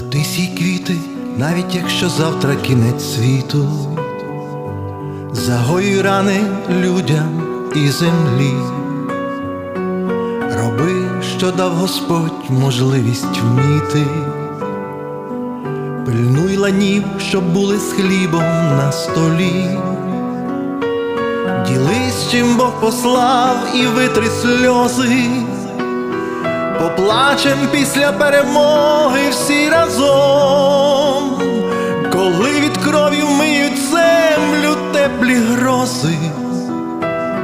А ти сій квіти, навіть якщо завтра кінець світу, загоюй рани людям і землі, роби, що дав Господь можливість вміти, пильнуй ланів, щоб були з хлібом на столі. Ділись, чим Бог послав і витри сльози, поплачем після перемоги всі разом, коли від крові вмиють землю теплі грози,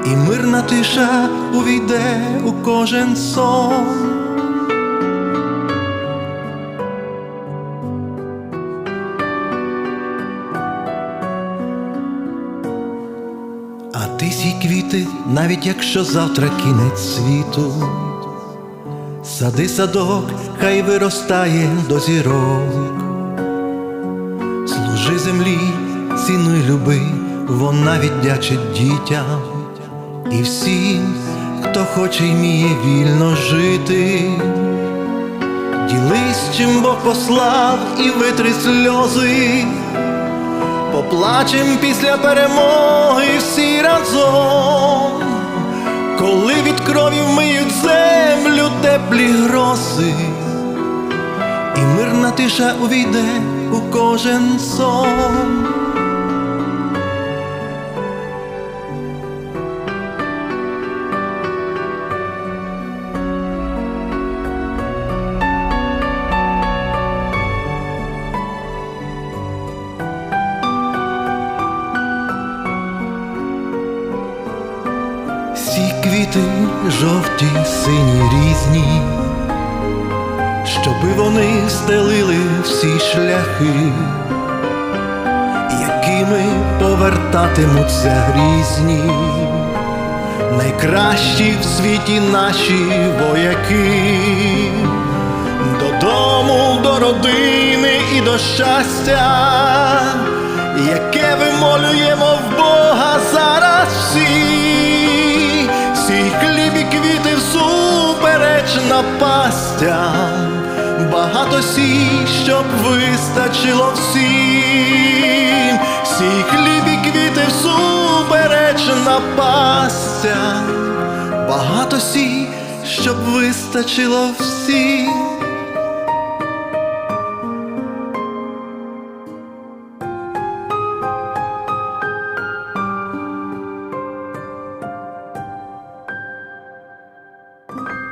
і мирна тиша увійде у кожен сон. А ти сій квіти, навіть якщо завтра кінець світу, сади садок, хай виростає до зірок, служи землі, цінуй люби, вона віддячить дітям і всім, хто хоче й вміє вільно жити. Ділись, чим Бог послав і витри сльози. Поплачем після перемоги всі разом, коли від крові вмиють землю теплі грози, і мирна тиша увійде у кожен сон. Всі квіти жовті, сині різні, щоби вони стелили всі шляхи, якими повертатимуться грізні, найкращі в світі наші вояки, додому, до родини і до щастя, яке вимолюємо в Бога напастям, багато сій, щоб вистачило всім, сій хліб і квіти всупереч напастям, багато сій, щоб вистачило всім. you